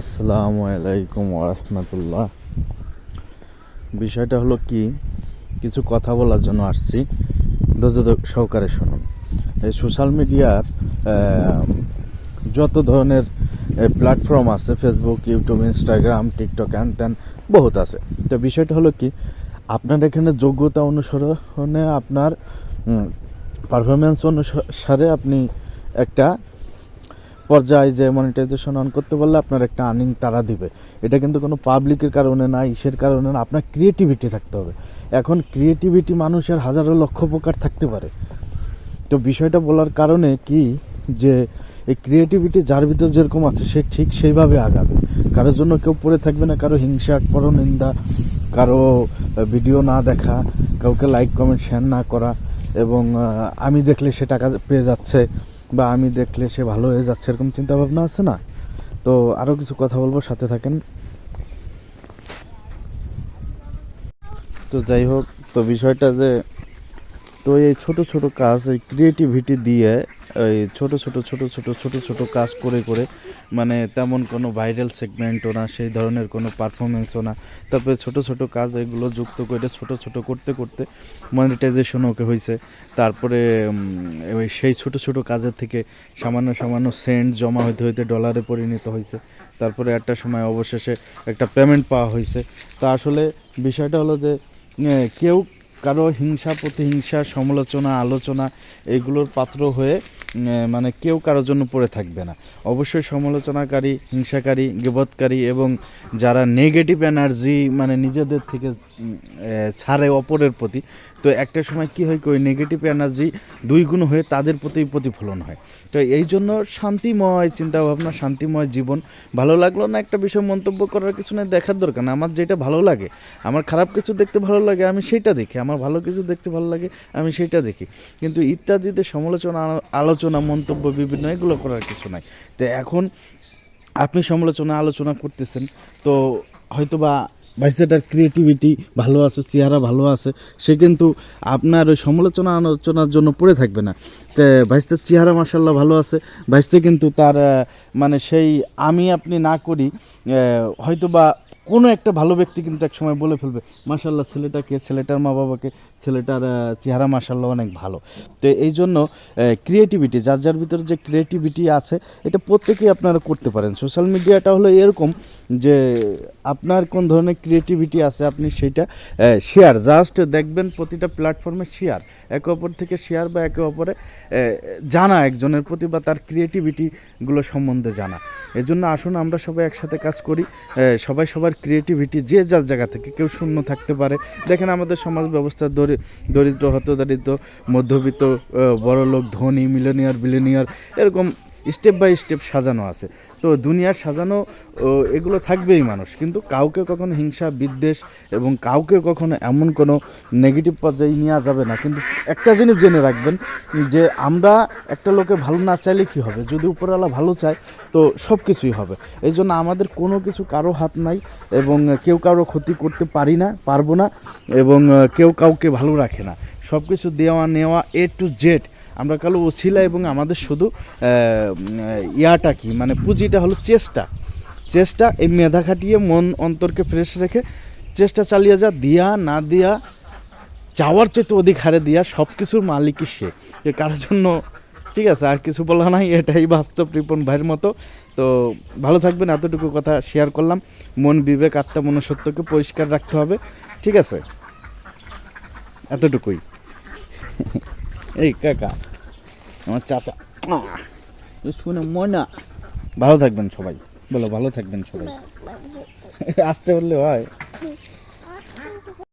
আসসালামু আলাইকুম রহমতুল্লাহ। বিষয়টা হলো কি, কিছু কথা বলার জন্য আসছি। ধৈর্য সহকারে শুনুন। এই সোশ্যাল মিডিয়ার যত ধরনের প্ল্যাটফর্ম আছে ফেসবুক ইউটিউব ইনস্টাগ্রাম টিকটক হ্যান ত্যান বহুত আছে। তো বিষয়টা হলো কি, আপনার এখানে যোগ্যতা অনুসরণে আপনার পারফরমেন্স অনুসারে আপনি একটা পর্যায়ে যে মনিটাইজেশন অন করতে পারলে আপনার একটা আর্নিং তারা দিবে। এটা কিন্তু কোনো পাবলিকের কারণে না, ইসের কারণে না, আপনার ক্রিয়েটিভিটি থাকতে হবে। এখন ক্রিয়েটিভিটি মানুষের হাজারো লক্ষ প্রকার থাকতে পারে। তো বিষয়টা বলার কারণে কি, যে এই ক্রিয়েটিভিটি যার ভিতর যেরকম আছে, সে ঠিক সেইভাবে আগাবে। কারোর জন্য কেউ পড়ে থাকবে না, কারও হিংসা পরনিন্দা কারও ভিডিও না দেখা, কাউকে লাইক কমেন্ট শেয়ার না করা। এবং আমি দেখলে সে টাকা পেয়ে যাচ্ছে। বা আমি দেখলে সে ভালো হয়ে যাচ্ছে এরকম চিন্তা ভাবনা আছে না? তো আরও কিছু কথা বলব, সাথে থাকেন। তো যাই হোক, তো বিষয়টা যে তো এই ছোট ছোট কাজ, এই ক্রিয়েটিভিটি দিয়ে, এই ছোট ছোট ছোট ছোট ছোট ছোট কাজ করে করে মানে তেমন কোনো ভাইরাল সেগমেন্টও না, সেই ধরনের কোনো পারফরমেন্সও না। তারপরে ছোট ছোট কাজ এগুলো যুক্ত করে ছোট ছোট করতে করতে মনিটাইজেশন ওকে হয়েছে তারপরে সেই ছোট ছোট কাজের থেকে সামান্য সামান্য সেন্ট জমা হইতে হইতে ডলারে পরিণত হয়েছে তারপরে একটা সময় অবশেষে একটা পেমেন্ট পাওয়া হয়েছে তো আসলে বিষয়টা হলো যে কেউ কারও হিংসা, প্রতিহিংসা, সমালোচনা, আলোচনা এগুলোর পাত্র হয়ে মানে কেউ কারোর জন্য পড়ে থাকবে না। অবশ্যই সমালোচনাকারী, হিংসাকারী, গেবৎকারী এবং যারা নেগেটিভ এনার্জি মানে নিজেদের থেকে ছাড়ে অপরের প্রতি। তো একটা সময় কি হয় ওই নেগেটিভ এনার্জি দুই গুণ হয়ে তাদের প্রতি প্রতিফলন হয়। তো এই জন্য শান্তিময় চিন্তাভাবনা, শান্তিময় জীবন ভালো লাগল না একটা বিষয় মন্তব্য করার কিছু না দেখার দরকার না। আমার যেটা ভালো লাগে, আমার খারাপ কিছু দেখতে ভালো লাগে, আমি সেটা দেখি। আমার ভালো কিছু দেখতে ভালো লাগে, আমি সেটা দেখি। কিন্তু ইত্যাদিতে সমালোচনা, আলোচনা, মন্তব্য, বিভিন্ন এগুলো করার কিছু নাই। তো এখন আপনি সমালোচনা, আলোচনা করতেছেন, তো হয়তোবা বাইসেটার ক্রিয়েটিভিটি ভালো আছে, চেহারা ভালো আছে, সে কিন্তু আপনার ওই সমালোচনা আলোচনার জন্য পড়ে থাকবে না। তো ভাইসটার চেহারা মার্শাল্লাহ ভালো আছে ভাইসতে কিন্তু তার মানে সেই আমি আপনি না করি হয়তো হয়তোবা কোনো একটা ভালো ব্যক্তি কিন্তু এক সময় বলে ফেলবে মার্শাল্লাহ ছেলেটাকে, ছেলেটার মা বাবাকে, ছেলেটার চেহারা মার্শাল্লাহ অনেক ভালো। তো এই জন্য ক্রিয়েটিভিটি যার যার ভিতরে যে ক্রিয়েটিভিটি আছে, এটা প্রত্যেকেই আপনারা করতে পারেন। সোশ্যাল মিডিয়াটা হলো এরকম যে, আপনার কোন ধরনের ক্রিয়েটিভিটি আছে আপনি সেটা শেয়ার জাস্ট দেখবেন প্রতিটা প্ল্যাটফর্মে শেয়ার একে অপর থেকে শেয়ার বা একে অপরে জানা একজনের প্রতি বা তার ক্রিয়েটিভিটিগুলো সম্বন্ধে জানা। এই জন্য আসুন, আমরা সবাই একসাথে কাজ করি। সবাই সবার ক্রিয়েটিভিটি যে যার জায়গা থেকে কেউ শূন্য থাকতে পারে। দেখেন আমাদের সমাজ ব্যবস্থা দরি- দরিদ্র, হতদারিদ্র, মধ্যবিত্ত বড়লোক, ধনী মিলেনিয়ার বিলেনিয়ার এরকম স্টেপ বাই স্টেপ সাজানো আছে। তো দুনিয়ার সাজানো এগুলো থাকবেই মানুষ। কিন্তু কাউকে কখনো হিংসা, বিদ্বেষ এবং কাউকে কখনো এমন কোনো নেগেটিভ পর্যায়ে নেওয়া যাবে না। কিন্তু একটা জিনিস জেনে রাখবেন যে আমরা একটা লোকে ভালো না চাইলে কী হবে? যদি উপরওয়ালা ভালো চায়, তো সব কিছুই হবে। এই জন্য আমাদের কোনো কিছু কারও হাত নাই এবং কেউ কারও ক্ষতি করতে পারি না, পারব না এবং কেউ কাউকে ভালো রাখে না। সব কিছু দেওয়া নেওয়া এ টু জেড আমরা কালো ওসিলা এবং আমাদের শুধু ইয়াটা কি? মানে পুঁজিটা হলো চেষ্টা। চেষ্টা এই মেধা খাটিয়ে মন অন্তরকে ফ্রেশ রেখে চেষ্টা চালিয়ে যা, দিয়া, না দিয়া চাওয়ার চেয়ে অধিক হারে দিয়া সব কিছুর মালিকই সে। যে কারোর জন্য, ঠিক আছে, আর কিছু বলা নাই, এটাই বাস্তব রিপন ভাইয়ের মতো। তো ভালো থাকবেন, এতটুকু কথা শেয়ার করলাম। মন বিবেক, আত্মা মনুষ্যত্বকে পরিষ্কার রাখতে হবে, ঠিক আছে? এতটুকুই। এই কাকা। আমার চাচা। শুনে ময়না। ভালো থাকবেন সবাই। বলো ভালো থাকবেন সবাই। আসতে বললে হয়।